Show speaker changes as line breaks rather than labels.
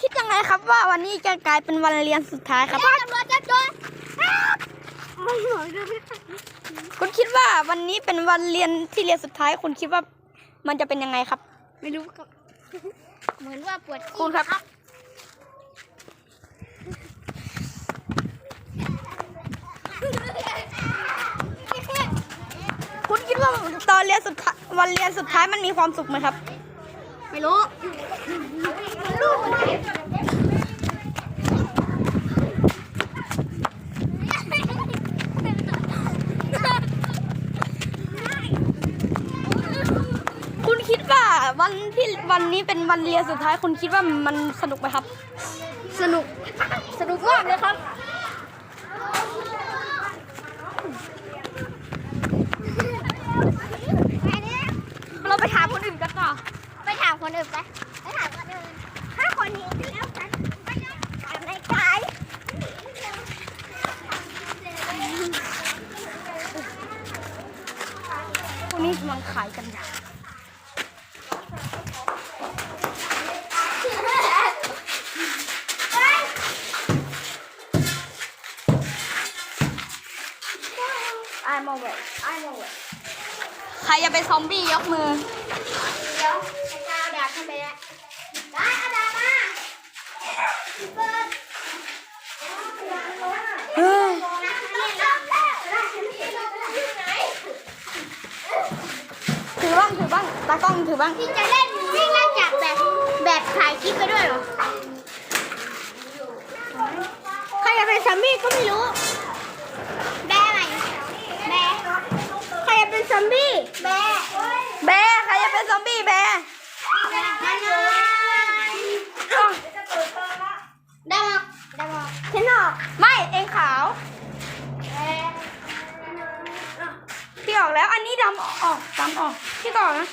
คิดยังไงครับว่าวันนี้จะกลายเป็นวันเรียนสุดท้ายครับ
ตำรวจจับโจรไม่หมดเลย
คุณคิดว่าวันนี้เป็นวันเรียนที่เรียนสุดท้าย คุณคิดว่ามันจะเป็นยังไงครับ
ไม่รู้ครับ เหมือนว่าปวด
คุณครับ คุณคิดว่าตอนเรียนสุดท้ายวันเรียนสุดท้ายมันมีความสุขไหมครับ
ไม่รู้ลูกไหน
คุณคิดว่าวันที่วันนี้เป็นวันเรียนสุดท้าย คุณคิดว่ามันสนุกไหมครับ
สนุก สนุกมากเลยครับ
เราไปถามคนอื่นกันต่อ
ไปถามคนอื่นไปไปถามคนอื่นถ้าคนนี้แล้วกันไปถามในกาย
คนนี้กำลังขายกันอย่างไอ้มาเวไอ้มาเวใครจะเป็นซอมบี้ยกมือ
เดี๋ยว ไอ้กาวดาบขึ้นไปแล้วได้เอาดาบมาเปิด
เฮ้ยถือบ้างถือบ้างตากล้องถือบ้าง
พี่จะเล่นวิ่งไล่จับแบบแบบถ่ายคลิปไปด้วยเหรอใครจะเป็นซอมบี้ก็ไม่รู้แบร์ไหนแบร์ใครจะเป็นซอมบี้แบร์
แบร์ใครจะเป็นซอมบี้
ฉันออก
ไม่เองขาวพี่ออกแล้วอันนี้ดำออกดำออกพี่ก่อนนะ